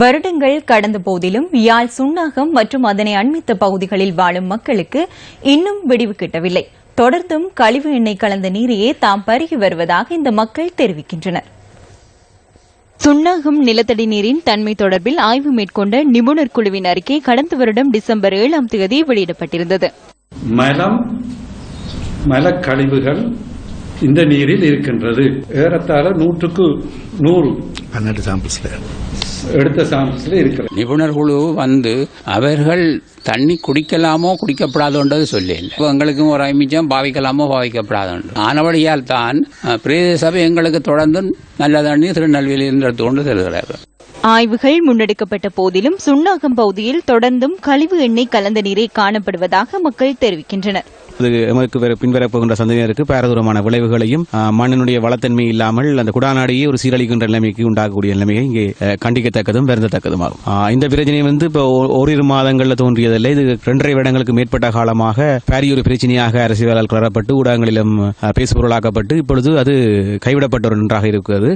வருடங்கள் கடந்த போதிலும் யாழ் சுண்ணாகம் மற்றும் அதனை அண்மித்த பகுதிகளில் வாழும் மக்களுக்கு இன்னும் விடிவு கிட்டவில்லை. தொடர்ந்தும் கழிவு எண்ணெய் கலந்த நீரையே தாம் பருகி வருவதாக இந்த மக்கள் தெரிவிக்கின்றனர். சுண்ணாகம் நிலத்தடி நீரின் தன்மை தொடர்பில் ஆய்வு மேற்கொண்ட நிபுணர் குழுவின் அறிக்கை கடந்த வருடம் டிசம்பர் ஏழாம் தேதி வெளியிடப்பட்டிருந்தது. மலம் மலக்கழிவுகள் இந்த நீரில் இருக்கின்றது. ஏறத்தாழ நூற்றுக்கு நூறு பன்னெண்டு சாம்பிள்ஸ்ல எடுத்த சாம்பிள்ஸ்ல இருக்கிறது. நிபுணர் குழு வந்து அவர்கள் தண்ணி குடிக்கலாமோ குடிக்கப்படாதோன்றது சொல்லி எங்களுக்கும் ஒரு ஐமிச்சம் பாவிக்கலாமோ பாவிக்கப்படாதோன்று ஆனபடியால் தான் அஹ், பிரதேச சபை எங்களுக்கு தொடர்ந்து நல்ல தண்ணி திருநெல்வேலியில் எடுத்து கொண்டு செல்கிறார்கள் ஆய்வுகள் முன்னெடுக்கப்பட்ட போதிலும் சுண்ணாகம் பகுதியில் தொடர்ந்தும் கழிவு எண்ணெய் கலந்த நீரே காணப்படுவதாக மக்கள் தெரிவிக்கின்றனர். அது எமக்கு வேற பின்வரப் போகின்ற சந்ததியினருக்கு விளைவுகளையும் மண்ணினுடைய வளத்தன்மை இல்லாமல் அந்த குடாநாடியை ஒரு சீரழிக்கின்ற நிலைமைக்கு உண்டாகக்கூடிய நிலைமையை இங்கே கண்டிக்கத்தக்கதும் வருந்தத்தக்கதும் ஆகும் இந்த பிரச்சனை வந்து இப்போ ஓ- ஓரிரு மாதங்களில் தோன்றியதில்லை. இது இரண்டரை வருடங்களுக்கு மேற்பட்ட காலமாக பேரியூர் பிரச்சனையாக அரசியலால் கிளறப்பட்டு ஊடகங்களிலும் பேசுபொருளாக்கப்பட்டு இப்பொழுது அது கைவிடப்பட்ட ஒன்றாக இருக்கிறது.